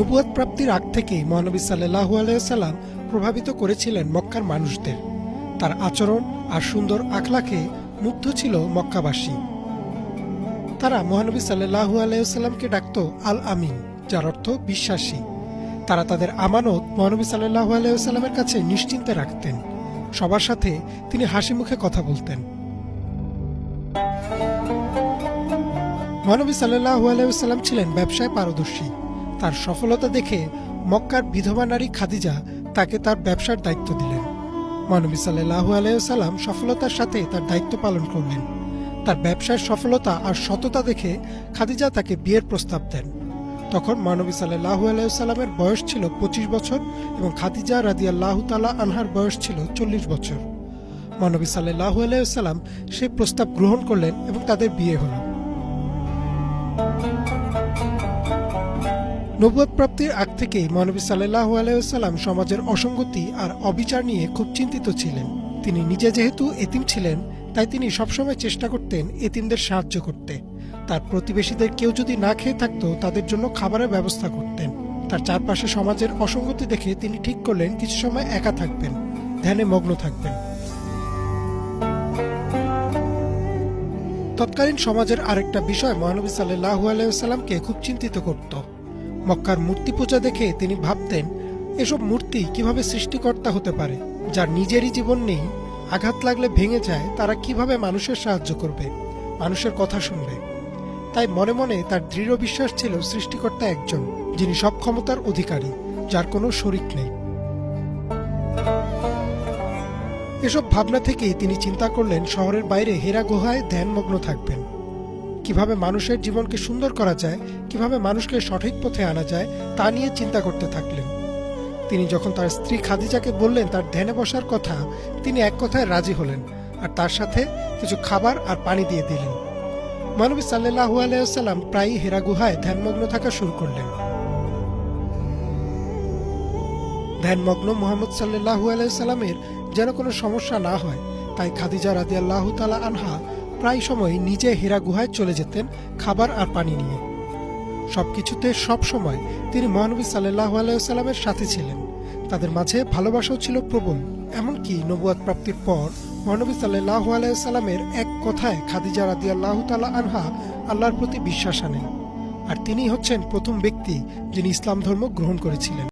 নবুয়াদ প্রাপ্তির আগ থেকেই মহানবী সাল্লাহু আলাইসাল্লাম প্রভাবিত করেছিলেন মক্কার মানুষদের। তার আচরণ আর সুন্দর আখলাকে মুগ্ধ ছিল মক্কাবাসী। তারা মহানবী সাল্লাহু আলাইসাল্লামকে ডাকত আল আমিন যার অর্থ বিশ্বাসী। তারা তাদের আমানত মহানবী সাল্লাহু আলাইসাল্লামের কাছে নিশ্চিন্তে রাখতেন। সবার সাথে তিনি হাসি মুখে কথা বলতেন। মহানবী সাল্লাহু আলাইসাল্লাম ছিলেন ব্যবসায় পারদর্শী। তার সফলতা দেখে মক্কার বিধবা নারী খাদিজা তাকে তার ব্যবসার দায়িত্ব দিলেন। মহানবী সাল্লাহু আলাইসাল্লাম সফলতার সাথে তার দায়িত্ব পালন করলেন। তার ব্যবসার সফলতা আর সততা দেখে খাদিজা তাকে বিয়ের প্রস্তাব দেন। তখন মহানবী সাল্লাহু আলাইসাল্লামের বয়স ছিল পঁচিশ বছর এবং খাদিজা রাদিয়াল্লাহ তালা আনহার বয়স ছিল চল্লিশ বছর। মহানবী সাল্লাহু আলাইসাল্লাম সেই প্রস্তাব গ্রহণ করলেন এবং তাদের বিয়ে হলো। নবুয়ত প্রাপ্তির আগ থেকেই মহানবী সাল্লাহু আলাইসাল্লাম সমাজের অসঙ্গতি আর অবিচার নিয়ে খুব চিন্তিত ছিলেন। তিনি নিজে যেহেতু এতিম ছিলেন, তাই তিনি সবসময় চেষ্টা করতেন এতিমদের সাহায্য করতে। তার প্রতিবেশীদের কেউ যদি না খেয়ে থাকতো, তাদের জন্য খাবারের ব্যবস্থা করতেন। তার চারপাশে সমাজের অসঙ্গতি দেখে তিনি ঠিক করলেন, কিছু সময় একা থাকবেন, ধ্যানে মগ্ন থাকবেন। তৎকালীন সমাজের আরেকটা বিষয় মহানবী সাল্লাহু আলাইসাল্লামকে খুব চিন্তিত করত। মক্কার মূর্তি পূজা দেখে তিনি ভাবতেন, এসব মূর্তি কীভাবে সৃষ্টিকর্তা হতে পারে, যার নিজেরই জীবন নেই, আঘাত লাগলে ভেঙে যায়, তারা কীভাবে মানুষের সাহায্য করবে? মানুষের কথা শুনবে। তাই মনে মনে তার দৃঢ় বিশ্বাস ছিল সৃষ্টিকর্তা একজন, যিনি সব ক্ষমতার অধিকারী, যার কোনো শরিক নেই। এসব ভাবনা থেকেই তিনি চিন্তা করলেন, শহরের বাইরে হেরা গুহায় ধ্যানমগ্ন থাকবেন। কীভাবে মানুষের জীবনকে সুন্দর করা যায়, কীভাবে মানুষকে সঠিক পথে আনা যায়, তা নিয়ে চিন্তা করতে থাকলেন। তিনি যখন তার স্ত্রী খাদিজাকে বললেন তার ধ্যানে বসার কথা, তিনি এক কথায় রাজি হলেন আর তার সাথে কিছু খাবার আর পানি দিয়ে দিলেন। মানবী সাল্লাহু আলাইসাল্লাম প্রায়ই হেরা গুহায় ধ্যানমগ্ন থাকা শুরু করলেন। ধ্যানমগ্ন মোহাম্মদ সাল্লাহু আলাইসাল্লামের যেন কোনো সমস্যা না হয়, তাই খাদিজা রাদি আল্লাহ তালা আনহা প্রায় সময় নিজে হেরা গুহায় চলে যেতেন খাবার আর পানি নিয়ে। সব সময় তিনি মহানবী সাল্লাহ আলাইসাল্লামের সাথে ছিলেন। তাদের মাঝে ভালোবাসাও ছিল প্রবল, এমনকি নবুয়াদ প্রাপ্তির পর মহানবী সাল্লাহ আলাইসাল্লামের এক কথায় খাদিজা রাদি আল্লাহ আনহা আল্লাহর প্রতি বিশ্বাস আনেন। আর তিনি হচ্ছেন প্রথম ব্যক্তি যিনি ইসলাম ধর্ম গ্রহণ করেছিলেন।